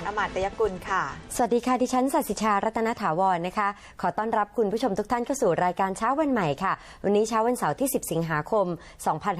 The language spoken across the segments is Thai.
ฉันธนสอนอมาตยกุลค่ะ สวัสดีค่ะ ดิฉันสัสิชา รัตนถาวรนะคะ ขอต้อนรับคุณผู้ชมทุกท่านเข้าสู่รายการเช้าวันใหม่ค่ะ วันนี้เช้าวันเสาร์ที่ 10 สิงหาคม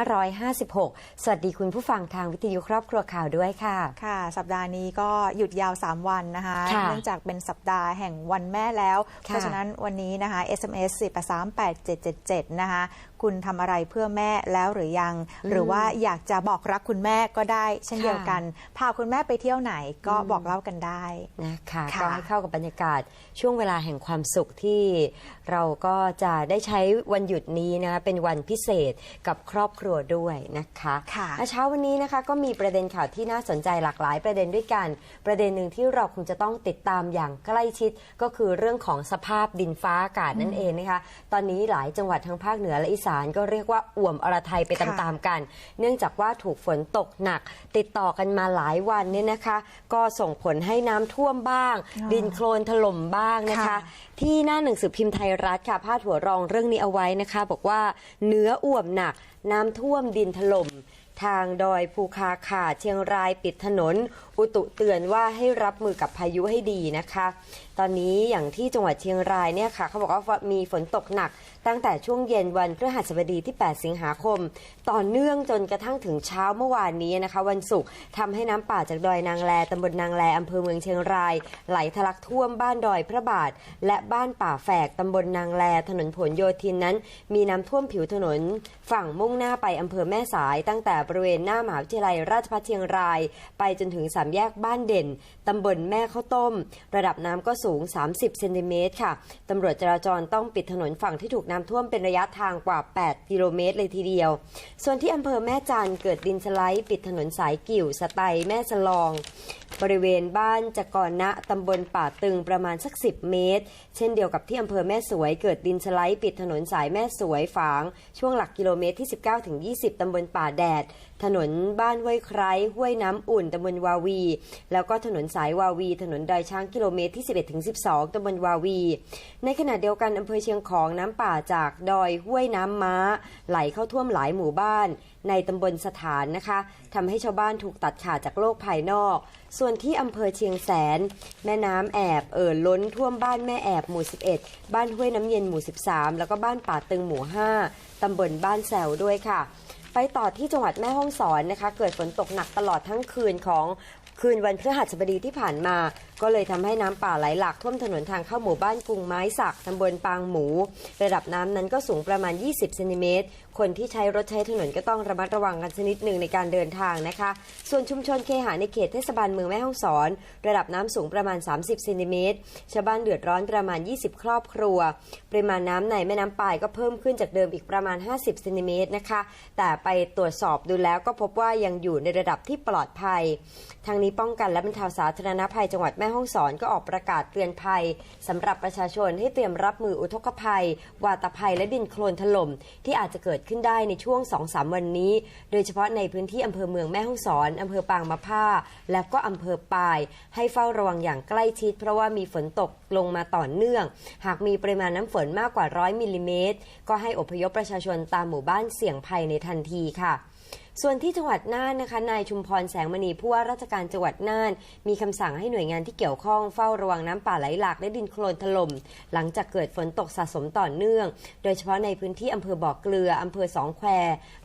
2556 สวัสดีคุณผู้ฟังทางวิทยุครอบครัวข่าวด้วยค่ะ ค่ะ สัปดาห์นี้ก็หยุดยาว 3 วันนะคะค่ะเนื่องจากเป็นสัปดาห์แห่งวันแม่แล้วค่ะเพราะฉะนั้นวันนี้นะคะ SMS 4 8 3 8 7 7 7 นะคะ คุณทำอะไรเพื่อแม่แล้วหรือยัง หรือว่าอยากจะบอกรักคุณแม่ก็ได้ เช่นเดียวกัน พาคุณแม่ไปเที่ยวไหนก็บอกเล่ากันได้นะคะค่ะก็ให้เข้ากับบรรยากาศช่วงเวลาแห่งความสุขที่เราก็จะได้ใช้วันหยุดนี้นะคะเป็นวันพิเศษกับครอบครัวด้วยนะคะค่ะและเช้าวันนี้นะคะก็มีประเด็นข่าวที่น่าสนใจหลากหลายประเด็นด้วยกัน ประเด็นหนึ่งที่เราคงจะต้องติดตามอย่างใกล้ชิดก็คือเรื่องของสภาพดินฟ้าอากาศนั่นเองนะคะ ตอนนี้หลายจังหวัดทั้งภาคเหนือและอีสานก็เรียกว่าอ่วมอรไทยไปค่ะตามๆกัน เนื่องจากว่าถูกฝนตกหนัก ติดต่อกันมาหลายวันเนี่ยนะคะ ก็ส่งผลให้น้ำท่วมบ้างอ๋อดินโคลนถล่มบ้างนะคะ ค่ะ ที่หน้าหนังสือพิมพ์ไทยรัฐค่ะพาดหัวรองเรื่องนี้เอาไว้นะคะ บอกว่าเนื้ออ่วมหนัก น้ำท่วมดินถล่ม ทางดอยภูคาขาดเชียงรายปิดถนน อุตุเตือนว่าให้รับมือกับพายุให้ดีนะคะตอนนี้อย่างที่จังหวัดเชียงรายเนี่ยค่ะเขาบอกว่ามีฝนตกหนัก ตั้งแต่ช่วงเย็นวันพฤหัสบดีที่ 8 สิงหาคม ต่อเนื่องจนกระทั่งถึงเช้าเมื่อวานนี้นะคะ วันศุกร์ทำให้น้ำป่าจากดอยนางแลตำบลนางแลอำเภอเมืองเชียงราย ไหลทะลักท่วมบ้านดอยพระบาท และบ้านป่าแฝกตำบลนางแล ถนนผลโยธินนั้น มีน้ำท่วมผิวถนน ฝั่งมุ่งหน้าไปอำเภอแม่สาย ตั้งแต่บริเวณหน้ามหาวิทยาลัยราชภัฏเชียงราย ไปจนถึงสามแยกบ้านเด่นตำบลแม่ข้าวต้ม ระดับน้ำก็สูง 30 เซนติเมตรค่ะ ตำรวจจราจรต้องปิดถนนฝั่งที่ถูกน้ำท่วมเป็นระยะทางกว่า 8 กิโลเมตรเลยทีเดียว ส่วนที่อำเภอแม่จันเกิดดินสไลด์ปิดถนนสายกิ่วสไตแม่สลอง บริเวณบ้านจกรณะตำบลป่าตึงประมาณสัก 10 เมตร เช่นเดียวกับที่อำเภอแม่สวย เกิดดินสไลด์ปิดถนนสายแม่สวยฝาง ช่วงหลักกิโลเมตรที่ 19ถึง20 ตำบลป่าแดด ถนนบ้านห้วยไคร้ห้วยน้ำอุ่นตำบลวาวี แล้วก็ถนนสายวาวี ถนนดอยช้างกิโลเมตรที่ 11ถึง12ตำบลวาวี ในขณะเดียวกันอำเภอเชียงของน้ำป่าจากดอยห้วยน้ำม้า ไหลเข้าท่วมหลายหมู่บ้าน ในตำบลสถานนะคะทำให้ชาวบ้านถูกตัดขาดจากโลกภายนอก ส่วนที่อำเภอเชียงแสน แม่น้ำแอบเอ่อล้นท่วมบ้านแม่แอบหมู่ 11 บ้านห้วยน้ำเย็นหมู่ 13 แล้วก็บ้านป่าตึงหมู่ 5ตำบลบ้านแซวด้วยค่ะ ไปต่อที่จังหวัดแม่ฮ่องสอนนะคะ เกิดฝนตกหนักตลอดทั้งคืนของ คืนวันพฤหัสบดีที่ผ่านมา ก็เลยทำให้น้ำป่าไหลหลากท่วมถนนทางเข้าหมู่บ้านกรุงไม้สักตำบลปางหมู ระดับน้ำนั้นก็สูงประมาณ 20เซนติเมตร คนที่ใช้รถใช้ถนนก็ต้องระมัดระวังกันชนิดหนึ่งในการเดินทางนะคะ ส่วนชุมชนเคหะในเขตเทศบาลเมืองแม่ฮ่องสอน ระดับน้ำสูงประมาณ 30เซนติเมตร ชาวบ้านเดือดร้อนประมาณ 20 ครอบครัว ปริมาณน้ำในแม่น้ำป่ายก็เพิ่มขึ้นจากเดิมอีกประมาณ 50เซนติเมตรนะคะ แต่ไปตรวจสอบดูแล้วก็พบว่ายังอยู่ในระดับที่ปลอดภัยทางนี้ป้องกันและบรรเทาสาธารณภัยจังหวัดแม่ฮ่องสอนก็ออกประกาศเตือนภัยสำหรับประชาชนให้เตรียมรับมืออุทกภัย วาตภัยและดินโคลนถล่มที่อาจจะเกิดขึ้นได้ในช่วง 2-3 วันนี้ โดยเฉพาะในพื้นที่อำเภอเมืองแม่ฮ่องสอนอำเภอปางมะผ้า และก็อำเภอปาย ให้เฝ้าระวังอย่างใกล้ชิด เพราะว่ามีฝนตกลงมาต่อเนื่อง หากมีปริมาณน้ำฝนมากกว่า 100มิลลิเมตรก็ให้อพยพประชาชนตามหมู่บ้านเสี่ยงภัยในทันทีค่ะ ส่วนที่จังหวัดน่านนะคะ นายชุมพรแสงมณีผู้ว่าราชการจังหวัดน่าน มีคำสั่งให้หน่วยงานที่เกี่ยวข้องเฝ้าระวังน้ำป่าไหลหลากและดินโคลนถล่มหลังจากเกิดฝนตกสะสมต่อเนื่อง โดยเฉพาะในพื้นที่อำเภอบ่อเกลืออำเภอสองแคว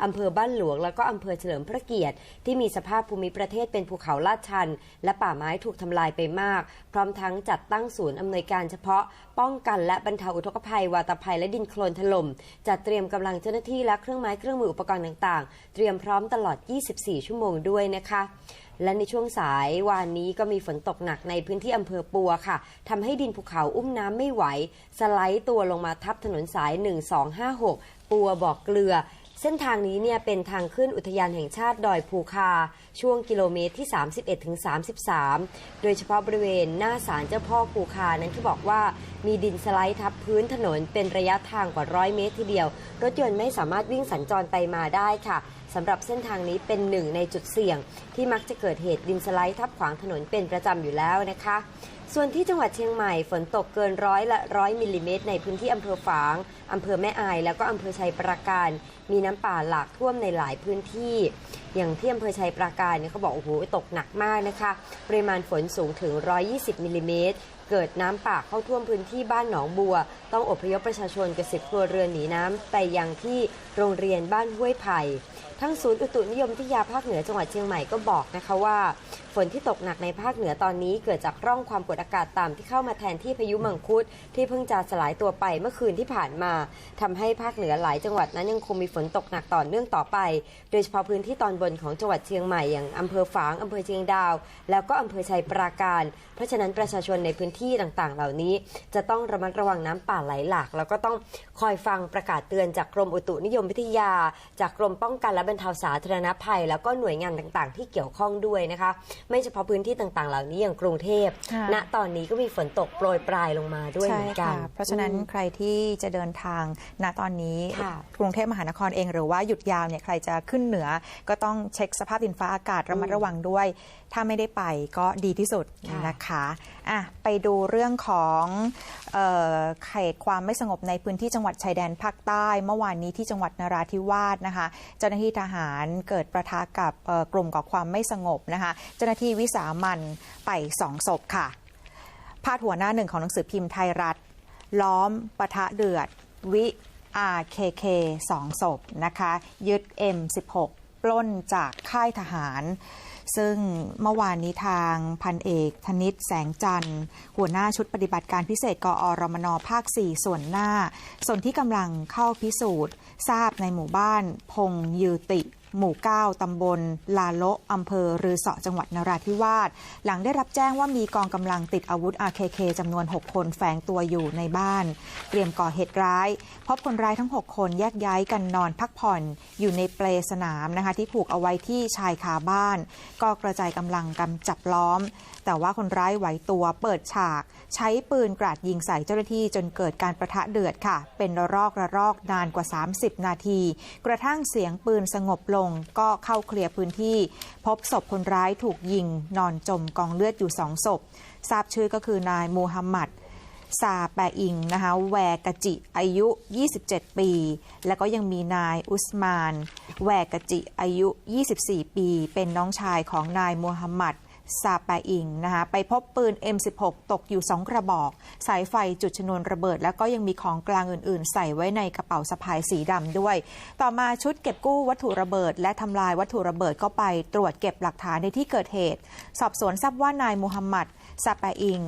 อำเภอบ้านหลวง แล้วก็อำเภอเฉลิมพระเกียรติ ที่มีสภาพภูมิประเทศเป็นภูเขาลาดชัน และป่าไม้ถูกทำลายไปมาก พร้อมทั้งจัดตั้งศูนย์อำนวยการเฉพาะ ป้องกันและบรรเทาอุทกภัยวาตภัยและดินโคลนถล่มจัดเตรียมกำลังเจ้าหน้าที่และเครื่องไม้เครื่องมืออุปกรณ์ต่างๆ เตรียมพร้อมตลอด 24 ชั่วโมงด้วยนะคะ และในช่วงสายวานนี้ก็มีฝนตกหนักในพื้นที่อำเภอปัวค่ะทำให้ดินภูเขาอุ้มน้ำไม่ไหว สไลด์ตัวลงมาทับถนนสาย 1256 ปัวบอกเกลือเส้นทางนี้เนี่ยเป็นทางขึ้นอุทยานแห่งชาติดอยภูคา ช่วงกิโลเมตรที่ 31ถึง33 โดยเฉพาะบริเวณหน้าศาลเจ้าพ่อภูคานั้นที่บอกว่ามีดินสไลด์ทับพื้นถนนเป็นระยะทางกว่าร้อยเมตรทีเดียว รถยนต์ไม่สามารถวิ่งสัญจรไปมาได้ค่ะ สำหรับเส้นทางนี้เป็นหนึ่งในจุดเสี่ยง ที่มักจะเกิดเหตุดินสไลด์ทับขวางถนนเป็นประจำอยู่แล้วนะคะ ส่วนที่จังหวัดเชียงใหม่ฝนตกเกินร้อยละร้อยมิลลิเมตรในพื้นที่อำเภอฝางอำเภอแม่อาย แล้วก็อำเภอชัยปราการ มีน้ำป่าหลากท่วมในหลายพื้นที่ อย่างที่อำเภอชัยปราการเนี่ยเขาบอกโอ้โหตกหนักมากนะคะปริมาณฝนสูงถึง 120มิลลิเมตรเกิดน้ำป่าเข้าท่วมพื้นที่บ้านหนองบัว ต้องอพยพประชาชนกว่าสิบครัวเรือนหนีน้ำไปยังที่โรงเรียนบ้านห้วยไผ่ ทั้งศูนย์อุตุนิยมวิทยาภาคเหนือจังหวัดเชียงใหม่ก็บอกนะคะว่า ฝนที่ตกหนักในภาคเหนือตอนนี้เกิดจากร่องความกดอากาศต่ำที่เข้ามาแทนที่พายุมังคุดที่เพิ่งจะสลายตัวไปเมื่อคืนที่ผ่านมาทำให้ภาคเหนือหลายจังหวัดนั้นยังคงมีฝนตกหนักต่อเนื่องต่อไป โดยเฉพาะพื้นที่ตอนบนของจังหวัดเชียงใหม่อย่างอำเภอฝางอำเภอเชียงดาว แล้วก็อำเภอชัยปราการ เพราะฉะนั้นประชาชนในพื้นที่ต่างๆ เหล่านี้ จะต้องระมัดระวังน้ำป่าไหลหลาก แล้วก็ต้องคอยฟังประกาศเตือนจากกรมอุตุนิยมวิทยา จากกรมป้องกันและบรรเทาสาธารณภัย แล้วก็หน่วยงานต่างๆ ที่เกี่ยวข้องด้วยนะคะไม่เฉพาะพื้นที่ต่างๆ เหล่านี้อย่างกรุงเทพค่ะณตอนนี้ก็มีฝนตกโปรยปลายลงมาด้วยเหมือนกันค่ะเพราะฉะนั้นอืมใครที่จะเดินทางณตอนนี้ค่ะกรุงเทพมหานครเองหรือว่าหยุดยาวเนี่ยใครจะขึ้นเหนือก็ต้องเช็คสภาพดินฟ้าอากาศระมัดระวังด้วยถ้าไม่ได้ไปก็ดีที่สุดค่ะนะคะอะไปดูเรื่องของเอ่อเขตความไม่สงบในพื้นที่จังหวัดชายแดนภาคใต้ เมื่อวานนี้ที่จังหวัดนราธิวาสนะคะ เจ้าหน้าที่ทหารเกิดประทะกับเอ่อกลุ่มก่อความไม่สงบนะคะ เจ้าหน้าที่วิสามันไปสองศพค่ะพาดหัวหน้าหนึ่งของหนังสือพิมพ์ไทยรัฐ ล้อมปะทะเดือด วิ RKK สองศพนะคะ ยึด M16 ปล้นจากค่ายทหาร ซึ่งเมื่อวานนี้ทางพันเอกธนิตแสงจันทร์ หัวหน้าชุดปฏิบัติการพิเศษกอรมนภาค 4 ส่วนหน้า ส่วนที่กำลังเข้าพิสูจน์ ทราบในหมู่บ้านพงยืติหมู่ 9 ตำบล ลาโละอำเภอรือเสาะจังหวัดนราธิวาส หลังได้รับแจ้งว่ามีกองกำลังติดอาวุธ RKK จำนวน 6 คนแฝงตัวอยู่ในบ้าน เตรียมก่อเหตุร้าย พบคนร้ายทั้ง 6 คนแยกย้ายกันนอนพักผ่อน อยู่ในเปลสนามนะคะที่ผูกเอาไว้ที่ชายคาบ้าน ก็กระจายกำลังกำจับล้อม แต่ว่าคนร้ายไหวตัวเปิดฉาก ใช้ปืนกราดยิงใส่เจ้าหน้าที่จนเกิดการประทะเดือดค่ะ เป็นระลอกระลอกนานกว่า 30 นาที กระทั่งเสียงปืนสงบลงก็เข้าเคลียร์พื้นที่ พบศพคนร้ายถูกยิง นอนจมกองเลือดอยู่สองศพ ทราบชื่อก็คือนายมูฮัมหมัดซาแปอิงนะคะแวกะจิอายุ 27 ปี แล้วก็ยังมีนายอุสมาน แวกะจิอายุ 24 ปี เป็นน้องชายของนายมูฮัมหมัด ซาปาอิงนะคะไปพบปืน M16 ตกอยู่ 2 กระบอก สายไฟจุดชนวนระเบิด แล้วก็ยังมีของกลางอื่น ๆ ใส่ไว้ในกระเป๋าสะพายสีดำด้วย ต่อมาชุดเก็บกู้วัตถุระเบิด และทำลายวัตถุระเบิดก็ไปตรวจเก็บหลักฐานในที่เกิดเหตุ สอบสวนทราบว่านายมูฮัมหมัดซาปาอิง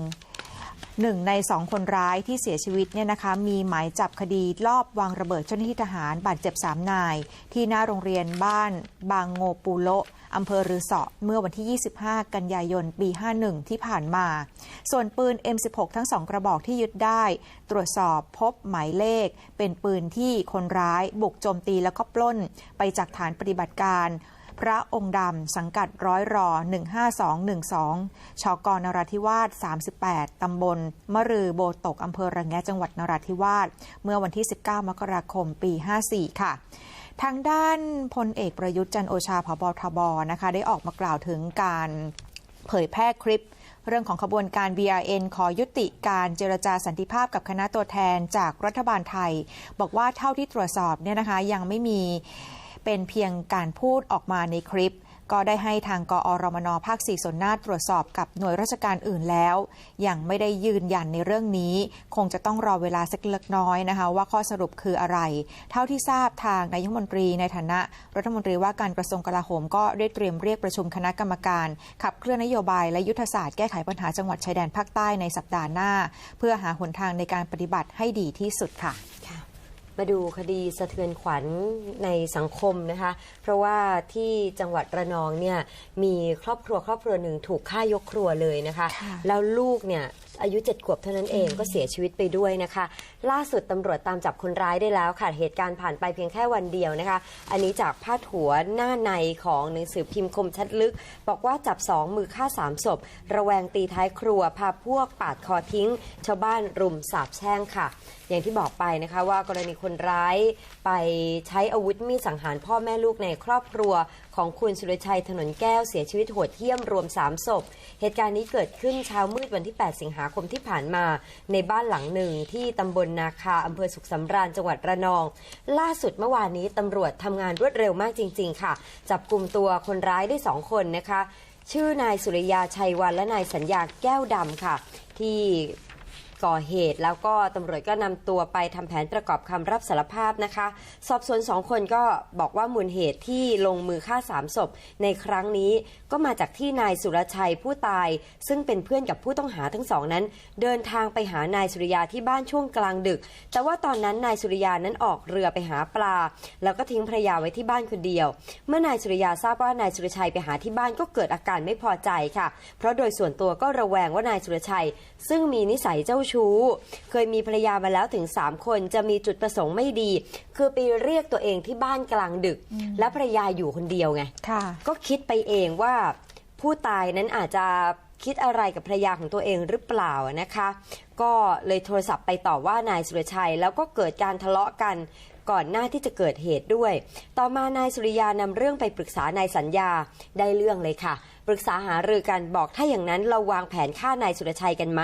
หนึ่งในสองคนร้ายที่เสียชีวิตเนี่ยนะคะมีหมายจับคดีลอบวางระเบิดเจ้าหน้าที่ทหารบาดเจ็บสามนาย ที่หน้าโรงเรียนบ้านบางโงปูโลอำเภอรือเสาะเมื่อวันที่ 25 กันยายน ปี 51 ที่ผ่านมา ส่วนปืน M16 ทั้งสองกระบอกที่ยึดได้ ตรวจสอบพบหมายเลข เป็นปืนที่คนร้ายบุกโจมตีแล้วก็ปล้นไปจากฐานปฏิบัติการ พระองค์ดำสังกัดร้อยรอ 15212 ชกนราธิวาส 38 ตำบลมะรือโบตกอำเภอระแงะจังหวัดนราธิวาส เมื่อวันที่ 19 มกราคม ปี 54 ค่ะทางด้านพลเอกประยุทธ์จันโอชาพบทบนะคะ ได้ออกมากล่าวถึงการเผยแพร่คลิป เรื่องของขบวนการ BRN ขอยุติการเจรจาสันติภาพกับคณะตัวแทนจากรัฐบาลไทย บอกว่าเท่าที่ตรวจสอบเนี่ยนะคะยังไม่มี เป็นเพียงการพูดออกมาในคลิป ก็ได้ให้ทางกอรมนภาค 4ส่วนหน้าตรวจสอบกับหน่วยราชการอื่นแล้ว ยังไม่ได้ยืนยันในเรื่องนี้ คงจะต้องรอเวลาสักเล็กน้อยนะคะ ว่าข้อสรุปคืออะไร เท่าที่ทราบทางนายกรัฐมนตรีในฐานะรัฐมนตรีว่าการกระทรวงกลาโหมก็ได้เตรียมเรียกประชุมคณะกรรมการ ขับเคลื่อนนโยบายและยุทธศาสตร์แก้ไขปัญหาจังหวัดชายแดนภาคใต้ในสัปดาห์หน้า เพื่อหาหนทางในการปฏิบัติให้ดีที่สุดค่ะ มาดูคดีสะเทือนขวัญในสังคมนะคะ เพราะว่าที่จังหวัดระนองเนี่ยมีครอบครัวครอบครัวหนึ่งถูกฆ่ายกครัวเลยนะคะค่ะแล้วลูกเนี่ยอายุเจ็ดขวบเท่านั้นเองก็เสียชีวิตไปด้วยนะคะ ล่าสุดตำรวจตามจับคนร้ายได้แล้วค่ะเหตุการณ์ผ่านไปเพียงแค่วันเดียวนะคะ อันนี้จากพาดหัวหน้าในของหนังสือพิมพ์คมชัดลึก บอกว่าจับสองมือฆ่าสามศพ ระแวงตีท้ายครัวพาพวกปาดคอทิ้ง ชาวบ้านรุมสาบแช่งค่ะ อย่างที่บอกไปนะคะว่ากรณีคนร้ายไปใช้อาวุธมีดสังหารพ่อแม่ลูกในครอบครัวของคุณสุรชัยถนนแก้วเสียชีวิตโหดเหี้ยมรวม 3 ศพ เหตุการณ์นี้เกิดขึ้นเช้ามืดวันที่ 8 สิงหาคมที่ผ่านมา ในบ้านหลังหนึ่งที่ตำบลนาคาอำเภอสุขสำราญจังหวัดระนอง ล่าสุดเมื่อวานนี้ตำรวจทำงานรวดเร็วมากจริง ๆ ค่ะ จับกลุ่มตัวคนร้ายได้ 2 คนนะคะ ชื่อนายสุริยาชัยวันและนายสัญญาแก้วดำค่ะ ที่ ก่อเหตุ แล้วก็ตำรวจก็นำตัวไปทำแผนประกอบคำรับสารภาพนะคะ สอบสวนสองคนก็บอกว่ามูลเหตุที่ลงมือฆ่าสามศพในครั้งนี้ก็มาจากที่นายสุรชัยผู้ตาย ซึ่งเป็นเพื่อนกับผู้ต้องหาทั้งสองนั้น เดินทางไปหานายสุริยาที่บ้านช่วงกลางดึก แต่ว่าตอนนั้นนายสุริยานั้นออกเรือไปหาปลา แล้วก็ทิ้งภรรยาไว้ที่บ้านคนเดียว เมื่อนายสุริยาทราบว่านายสุรชัยไปหาที่บ้านก็เกิดอาการไม่พอใจค่ะ เพราะโดยส่วนตัวก็ระแวงว่านายสุรชัย ซึ่งมีนิสัยเจ้าชู้ เคยมีภรรยามาแล้วถึง 3 คนจะมีจุดประสงค์ไม่ดี คือไปเรียกตัวเองที่บ้านกลางดึก และภรรยาอยู่คนเดียวไงค่ะก็คิดไปเองว่าผู้ตายนั้นอาจจะคิดอะไรกับภรรยาของตัวเองหรือเปล่านะคะ ก็เลยโทรศัพท์ไปต่อว่านายสุรชัย แล้วก็เกิดการทะเลาะกัน ก่อนหน้าที่จะเกิดเหตุด้วย ต่อมานายสุริยานำเรื่องไปปรึกษานายสัญญาได้เรื่องเลยค่ะ ปรึกษาหารือกันบอกถ้าอย่างนั้นเราวางแผนฆ่านายสุรชัยกันไหม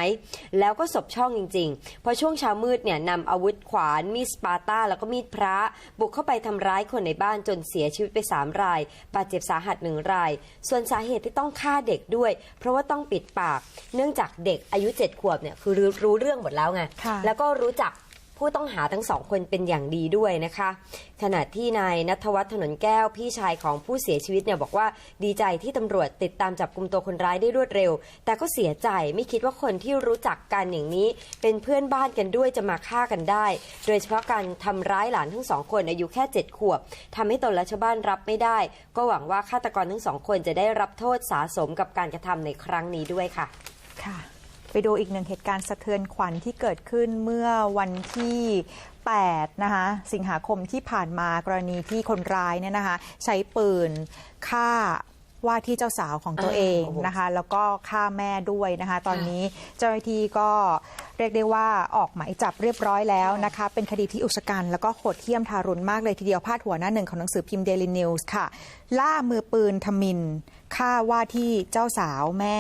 แล้วก็สบช่องจริงๆพอช่วงเช้ามืดเนี่ยนำอาวุธขวาน มีดสปาต้า แล้วก็มีดพระ บุกเข้าไปทำร้ายคนในบ้านจนเสียชีวิตไป 3 ราย บาดเจ็บสาหัสหนึ่งราย ส่วนสาเหตุที่ต้องฆ่าเด็กด้วย เพราะว่าต้องปิดปาก เนื่องจากเด็กอายุ7ขวบเนี่ยคือรู้รู้เรื่องหมดแล้วไงค่ะแล้วก็รู้จัก ผู้ต้องหาทั้งสองคนเป็นอย่างดีด้วยนะคะ ขณะที่นายนัทวัฒน์ถนนแก้วพี่ชายของผู้เสียชีวิตเนี่ยบอกว่าดีใจที่ตำรวจติดตามจับกลุ่มตัวคนร้ายได้รวดเร็ว แต่ก็เสียใจไม่คิดว่าคนที่รู้จักกันอย่างนี้ เป็นเพื่อนบ้านกันด้วยจะมาฆ่ากันได้ โดยเฉพาะการทำร้ายหลานทั้งสองคนอายุแค่เจ็ดขวบทำให้ตนและชาวบ้านรับไม่ได้ ก็หวังว่าฆาตกรทั้งสองคนจะได้รับโทษสาสมกับการกระทำในครั้งนี้ด้วยค่ะ ค่ะ ไปดูอีกหนึ่งเหตุการณ์สะเทือนขวัญที่เกิดขึ้นเมื่อวันที่8นะคะสิงหาคมที่ผ่านมากรณีที่คนร้ายเนี่ยนะคะใช้ปืนฆ่าว่าที่เจ้าสาวของตัวอ่าเองโอ้โหนะคะแล้วก็ฆ่าแม่ด้วยนะคะตอนนี้เจ้าหน้าที่ก็เรียกได้ว่าออกหมายจับเรียบร้อยแล้วนะคะเป็นคดีที่อุกชะกันแล้วก็โหดเหี้ยมทารุณมากเลยทีเดียวพาดหัวหน้าหนึ่งของหนังสือพิมพ์ Daily News ค่ะล่ามือปืนทมินฆ่าว่าที่เจ้าสาวแม่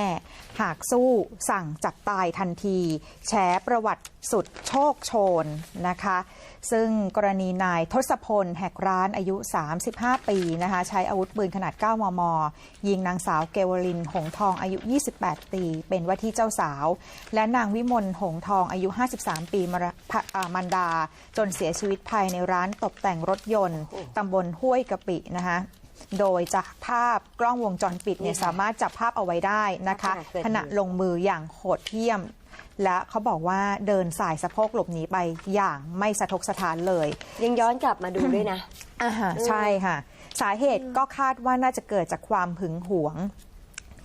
หากสู้สั่งจับตายทันที แฉประวัติสุดโชคโชนนะคะ ซึ่งกรณีนายทศพลแหกร้านอายุ 35 ปีนะคะใช้อาวุธปืนขนาด 9 มม ยิงนางสาวเกวลินหงทองอายุ 28 ปี เป็นว่าที่เจ้าสาว และนางวิมลหงทองอายุ 53 ปีมารมันดา จนเสียชีวิตภายในร้านตกแต่งรถยนต์ตำบลห้วยกะปินะคะ โดยจากภาพกล้องวงจรปิดเนี่ยสามารถจับภาพเอาไว้ได้นะคะขณะเกิดเหตุขณะลงมืออย่างโหดเหี้ยม และเขาบอกว่าเดินสายสะโพกหลบหนีไปอย่างไม่สะทกสถานเลย ยังย้อนกลับมาดูด้วยนะอ่าฮะใช่ค่ะ สาเหตุก็คาดว่าน่าจะเกิดจากความหึงหวง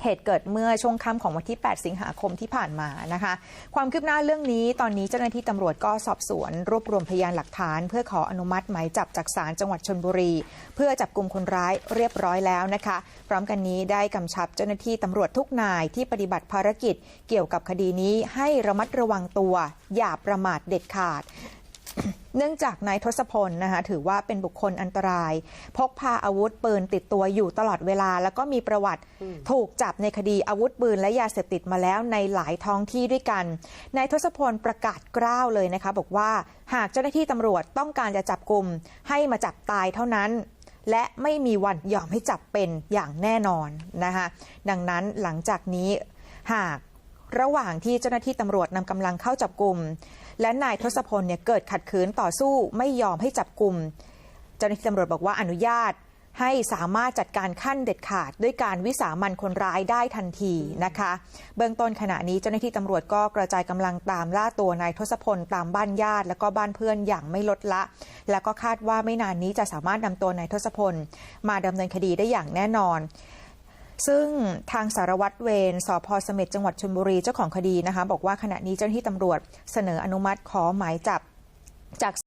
เหตุเกิดเมื่อช่วงค่ำของวันที่ 8 สิงหาคมที่ผ่านมานะคะ ความคืบหน้าเรื่องนี้ตอนนี้เจ้าหน้าที่ตำรวจก็สอบสวน รวบรวมพยานหลักฐาน เพื่อขออนุมัติหมายจับจากศาลจังหวัดชนบุรี เพื่อจับกลุ่มคนร้ายเรียบร้อยแล้วนะคะ พร้อมกันนี้ได้กำชับเจ้าหน้าที่ตำรวจทุกนายที่ปฏิบัติภารกิจ เกี่ยวกับคดีนี้ให้ระมัดระวังตัว อย่าประมาทเด็ดขาด เนื่องจากนายทศพลนะคะถือว่าเป็นบุคคลอันตราย พกพาอาวุธปืนติดตัวอยู่ตลอดเวลา แล้วก็มีประวัติถูกจับในคดีอาวุธปืนและยาเสพติดมาแล้วในหลายท้องที่ด้วยกันนายทศพลประกาศกล้าวเลยนะคะ บอกว่าหากเจ้าหน้าที่ตำรวจต้องการจะจับกลุ่มให้มาจับตายเท่านั้น และไม่มีวันยอมให้จับเป็นอย่างแน่นอนนะคะดังนั้นหลังจากนี้หากระหว่างที่เจ้าหน้าที่ตำรวจนำกำลังเข้าจับกลุ่ม และนายทศพลเนี่ยเกิดขัดขืนต่อสู้ไม่ยอมให้จับกลุ่มเจ้าหน้าที่ตำรวจบอกว่าอนุญาตให้สามารถจัดการขั้นเด็ดขาด ด้วยการวิสามันคนร้ายได้ทันทีนะคะ เบื้องต้นขณะนี้เจ้าหน้าที่ตำรวจก็กระจายกำลังตามล่าตัวนายทศพลตามบ้านญาติ และก็บ้านเพื่อนอย่างไม่ลดละ แล้วก็คาดว่าไม่นานนี้จะสามารถนำตัวนายทศพล มาดำเนินคดีได้อย่างแน่นอน ซึ่งทางสารวัตรเวรสพเสม็ดจังหวัดชลบุรีเจ้าของคดีนะคะ บอกว่าขณะนี้เจ้าหน้าที่ตำรวจเสนออนุมัติขอหมายจับจาก